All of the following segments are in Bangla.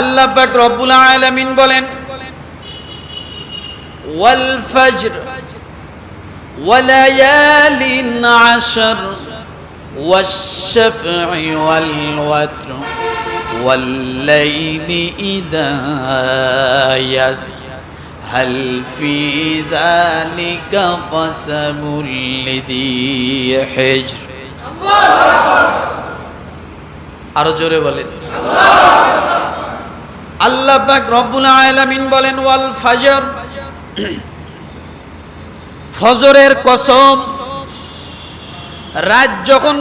আল্লাহ পাক রব্বুল আলামিন বলেন, ওয়াল ফজর ওয়ালায়ালিন আশর ওয়াশ-শাফঈ ওয়াল ওয়াতর ওয়াল লাইলি ইযা ইয়াসর। هل في ذلك قسم لذي حجر আরো জোরে বলেন আল্লাহ পাক রব্বুল আলামিন বলেন ওয়াল ফাজর ফজরের কসম রাত যখন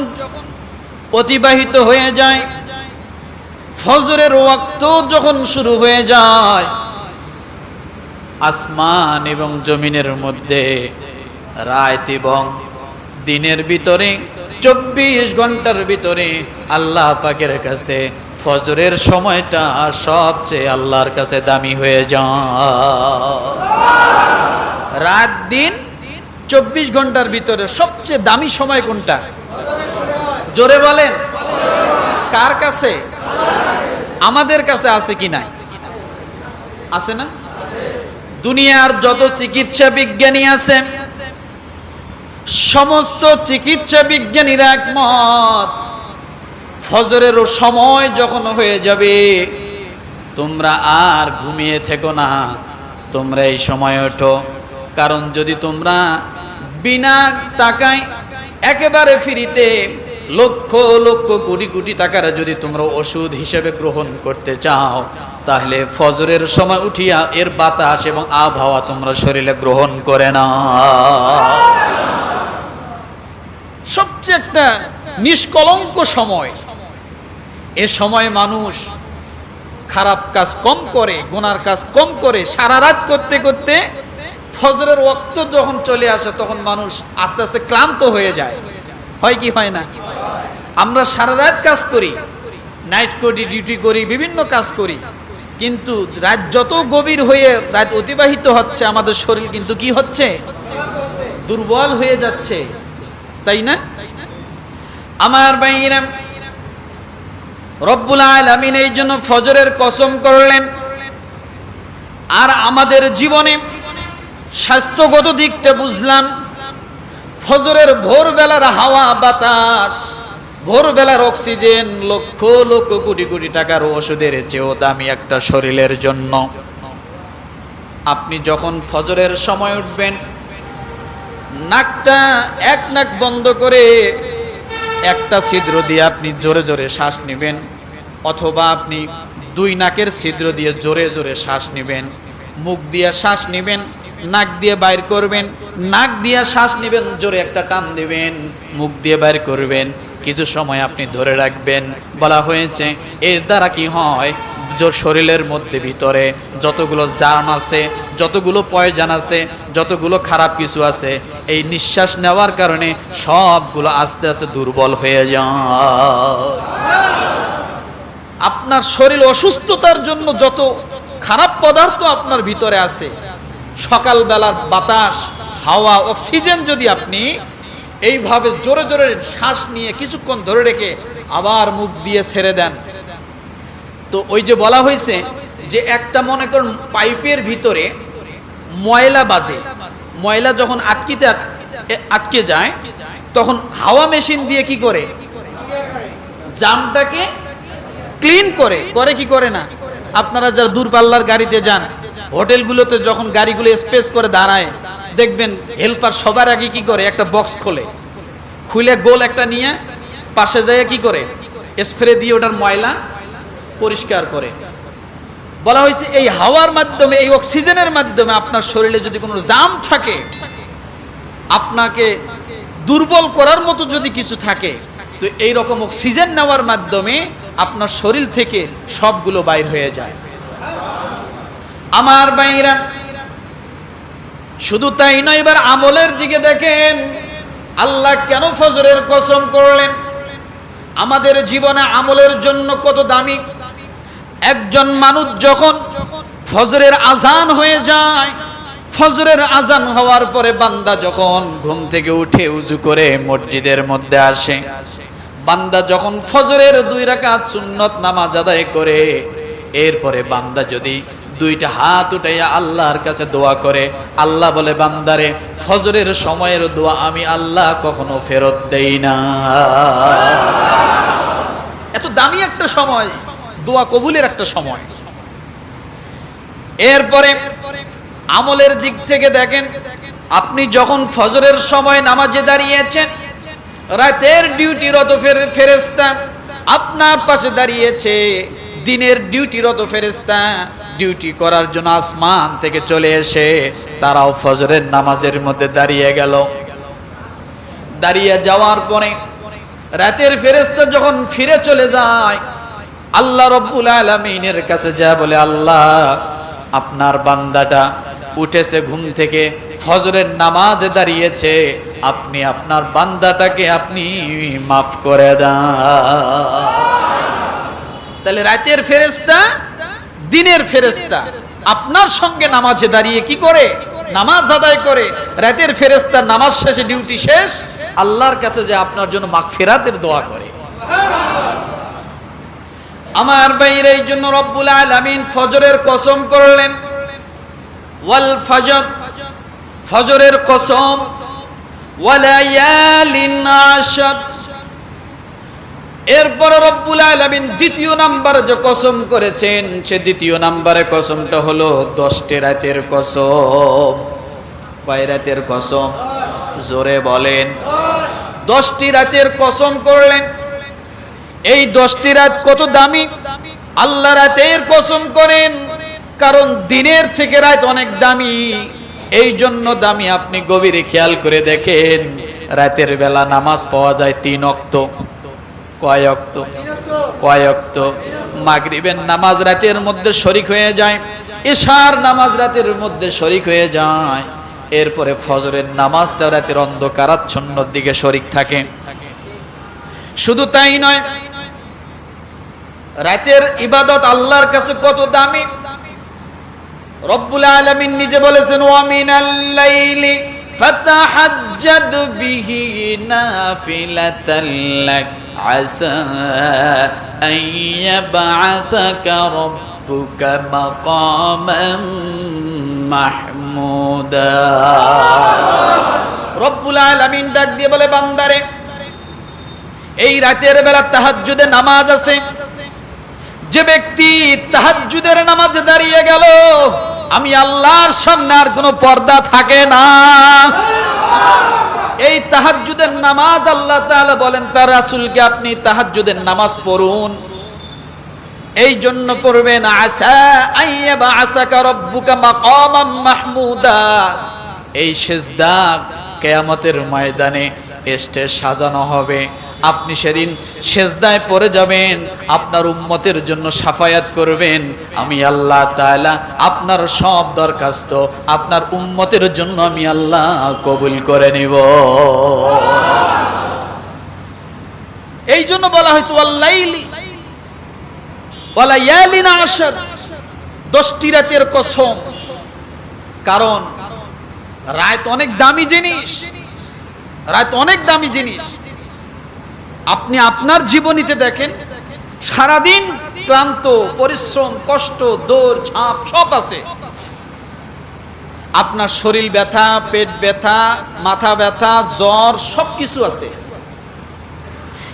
অতিবাহিত হয়ে যায় ফজরের ওয়াক্ত যখন শুরু হয়ে যায় আসমান এবং জমিনের মধ্যে। রাত এবং দিনের ভিতরে, চব্বিশ ঘণ্টার ভিতরে আল্লাহ পাকের কাছে ফজরের সময়টা সবচেয়ে আল্লাহর কাছে দামি হয়ে যায়। রাত দিন, চব্বিশ ঘণ্টার ভিতরে সবচেয়ে দামি সময় কোনটা? জোরে বলেন। কার কাছে? আমাদের কাছে আছে কি নাই? আছে না? দুনিয়ার যত চিকিৎসা বিজ্ঞানী আছে, সমস্ত চিকিৎসা বিজ্ঞানীরা একমত, ফজরের সময় যখন হয়ে যাবে, তোমরা আর ঘুমিয়ে থেকো না, তোমরা এই সময় ওঠো। কারণ যদি তোমরা বিনা টাকায় একেবারে ফ্রিতে লক্ষ লক্ষ কোটি কোটি টাকার যদি তোমরা ওষুধ হিসেবে গ্রহণ করতে চাও তাহলে ফজরের সময় উঠিয়া এর বাতাস এবং আবহাওয়া তোমরা শরীরে গ্রহণ করে না। সবচেয়ে একটা নিষ্কলঙ্ক সময়। এ সময় মানুষ খারাপ কাজ কম করে, গোনার কাজ কম করে, সারা রাত করতে করতে ফজরের ওক্ত যখন চলে আসে, তখন মানুষ আস্তে আস্তে ক্লান্ত হয়ে যায়। হয় কি হয় না? আমরা সারা রাত কাজ করি নাইট করি ডিউটি করি, বিভিন্ন কাজ করি। কিন্তু রাত যত গভীর হয়ে রাত অতিবাহিত হচ্ছে, আমাদের শরীর কিন্তু কি হচ্ছে? দুর্বল হয়ে যাচ্ছে। তাই না? আমার বাইরা রব্বুল আলামিন এই জন্য ফজরের কসম করলেন। আর আমাদের জীবনে স্বাস্থ্যগত দিকটা বুঝলাম। ফজরের ভোরবেলার হাওয়া বাতাস ভোরবেলার অক্সিজেন লক্ষ লক্ষ কোটি কোটি টাকার ওষুধের চেয়েও দামি একটা শরীরের জন্য। আপনি যখন ফজরের সময় উঠবেন, নাকটা এক নাক বন্ধ করে একটা ছিদ্র দিয়ে আপনি জোরে জোরে শ্বাস নেবেন, অথবা আপনি দুই নাকের ছিদ্র দিয়ে জোরে জোরে শ্বাস নেবেন। মুখ দিয়ে শ্বাস নেবেন, নাক দিয়ে বাইর করবেন, নাক দিয়ে শ্বাস নেবেন, জোরে একটা টান দেবেন, মুখ দিয়ে বাইর করবেন। কিছু সময় আপনি ধরে রাখবেন, বলা হয়েছে, এর দ্বারা কি হয়? শরীরের মধ্যে, ভিতরে যতগুলো জার্ম আছে, যতগুলো পয়জান আছে, যতগুলো খারাপ কিছু আছে, এই নিঃশ্বাস নেওয়ার কারণে সবগুলো আস্তে আস্তে দুর্বল হয়ে যায়। আপনার শরীর অসুস্থতার জন্য যত খারাপ পদার্থ আপনার ভিতরে আছে, সকালবেলার বাতাস, হাওয়া, অক্সিজেন যদি আপনি এইভাবে জোরে জোরে শ্বাস নিয়ে কিছুক্ষণ ধরে রেখে আবার মুখ দিয়ে ছেড়ে দেন। তো ওই যে বলা হয়েছে যে একটা মনে করুন পাইপের ভিতরে ময়লা বাজে। ময়লা যখন আটকিতে আটকে যায়, তখন হাওয়া মেশিন দিয়ে কি করে? জামটাকে ক্লিন করে। করে কি করে না? আপনারা যারা দূরপাল্লার গাড়িতে যান, হোটেলগুলোতে যখন গাড়িগুলো স্পেস করে দাঁড়ায় দেখবেন হেল্পার সবার আগে কি করে? একটা বক্স খোলে। খুলে গোল একটা নিয়ে পাশে যায় কি করে? স্প্রে দিয়ে ওটার ময়লা পরিষ্কার করে। বলা হয়েছে, এই হাওয়ার মাধ্যমে, এই অক্সিজেনের মাধ্যমে আপনার শরীরে যদি কোনো জাম থাকে, আপনাকে দুর্বল করার মতো যদি কিছু থাকে, তো এই রকম অক্সিজেন নেওয়ার মাধ্যমে আপনার শরীর থেকে সবগুলো বাইর হয়ে যায়। আমার বাইরা শুধু তাই নয়, এবার আমলের দিকে দেখেন। আল্লাহ কেন ফজরের কসম করলেন? আমাদের জীবনে আমলের জন্য কত দামি? একজন মানুষ যখন ফজরের আজান হয়ে যায়, ফজরের আজান হওয়ার পরে বান্দা যখন ঘুম থেকে উঠে উজু করে মসজিদের মধ্যে আসে, বান্দা যখন ফজরের দুই রাকাত সুন্নত নামাজ আদায় করে, এরপরে বান্দা যদি দুইটা হাত উঠাইয়া আল্লাহর কাছে দোয়া করে। আল্লাহ বলে, বান্দারে, ফজরের সময়ের দোয়া আমি আল্লাহ কখনো ফেরত দেই না। এত দামি একটা সময়, দোয়া কবুলের একটা সময়। এরপরে আমলের দিক থেকে দেখেন, আপনি যখন ফজরের সময় নামাজে দাঁড়িয়েছেন, রাতের ডিউটিরত ফের- ফেরেস্তা আপনার পাশে দাঁড়িয়েছে। দিনের ডিউটিরত ফেরেস্তা ডিউটি করার জন্য আসমান থেকে চলে এসে তারাও ফজরের নামাজের মধ্যে দাঁড়িয়ে গেল। দাঁড়িয়ে যাওয়ার পরে রাতের ফেরেস্তা যখন ফিরে চলে যায়, আল্লাহ রব্বুল আলমিনের কাছে যা বলে, আল্লাহ, আপনার বান্দাটা উঠেছে ঘুম থেকে, ফজরের নামাজে দাঁড়িয়েছে, আপনি আপনার বান্দাটাকে আপনি মাফ করে দেন। তাহলে রাতের ফেরেস্তা দিনের ফেরেস্তা আপনার সঙ্গে নামাজে দাঁড়িয়ে কি করে? নামাজ আদায় করে। রাতের ফেরেস্তা নামাজ শেষে ডিউটি শেষ। আল্লাহর কাছে যে আপনার জন্য মাগফিরাতের দোয়া করে। আমার বাইরে এই জন্য রব্বুল আলামিন ফজরের কসম করলেন। ওয়াল ফজর, ফজরের কসম। ওয়ালায়ালিন আশর। এরপরে রব্বুল আলামিন দ্বিতীয় নাম্বার যে কসম করেছেন, সে দ্বিতীয় নাম্বারে কসমটা হলো দশটি রাতের কসম। কয় রাতের কসম? জোরে বলেন। দশটি রাতের কসম করলেন। এই দশটি রাত কত দামি? আল্লাহ রাতের কসম করেন, কারণ দিনের থেকে রাত অনেক দামি। এই জন্য দামি, আপনি গভীরে খেয়াল করে দেখেন, রাতের বেলা নামাজ পাওয়া যায় তিন অক্ত। কয় অক্ত কয় মাগরিবের নামাজ রাতের মধ্যে শরিক হয়ে যায় এশার নামাজ রাতের মধ্যে শরিক হয়ে যায়। এরপরে ফজরের নামাজটা রাতের অন্ধকারাচ্ছন্ন দিকে শরিক থাকে। শুধু তাই নয়, রাতের ইবাদত আল্লাহর কাছে কত দামি। রব্বুল আলামিন নিজে বলেছেন ওয়ামিনাল লাইলি ফাতাহাজ্জাদ বিহি নাফিলাতাল লাক। আসা আন ইয়াবআসাকা রাব্বুকা মাকামান মাহমুদা রব্বুল আলামিন ডাক দিয়ে বলে, বান্দারে, এই রাতের বেলা তাহাজ্জুদে নামাজ আছে। যে ব্যক্তি তাহাজ্জুদের নামাজে দাঁড়িয়ে গেল, আমি আল্লাহর সামনে আর কোনো পর্দা থাকে না। এই তাহাজুদের নামাজ আল্লাহ তাহলে বলেন, তার রাসুলকে আপনি তাহাজুদের নামাজ পড়ুন। এই জন্য পড়বেন মাকামাম মাহমুদা। এই সেজদা কেয়ামতের ময়দানে স্টেজ সাজানো হবে। আপনি সেদিন সেজদায় পড়ে যাবেন, আপনার উম্মতের জন্য সাফায়াত করবেন। আমি আল্লাহ তাআলা আপনার সব দরখাস্ত, আপনার উম্মতের জন্য আমি আল্লাহ কবুল করে নিব। এই জন্য বলা হয়েছে ওয়াল্লাইলি ওয়ালায়ালিন আশর। দশটি রাতের কসম। কারণ রাত অনেক দামি জিনিস, রাত অনেক দামি জিনিস। আপনি আপনার জীবনীতে দেখেন, সারাদিন ক্লান্ত, পরিশ্রম, কষ্ট, দৌড়, ঝাঁপ, সব আছে। আপনার শরীর ব্যথা, পেট ব্যথা, মাথা ব্যথা, জ্বর সব কিছু আছে।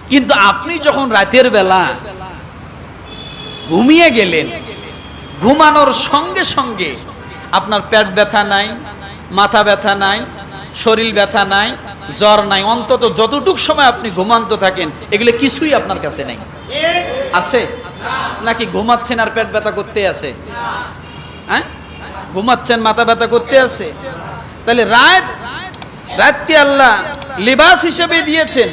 কিন্তু আপনি যখন রাতের বেলা ঘুমিয়ে গেলেন, ঘুমানোর সঙ্গে সঙ্গে আপনার পেট ব্যথা নাই, মাথা ব্যথা নাই, শরীর ব্যথা নাই জ্বর নাই, অন্তত যতটুক সময় আপনি ঘুমান্ত থাকেন, এগুলো কিছুই আপনার কাছে নেই। আছে? নাকি ঘুমাচ্ছেন আর পেট ব্যথা করতে আছে? হ্যাঁ? ঘুমাচ্ছেন, মাথা ব্যথা করতে আছে? তাহলে রাত, রাতকে আল্লাহ লিবাস হিসেবে দিয়েছেন।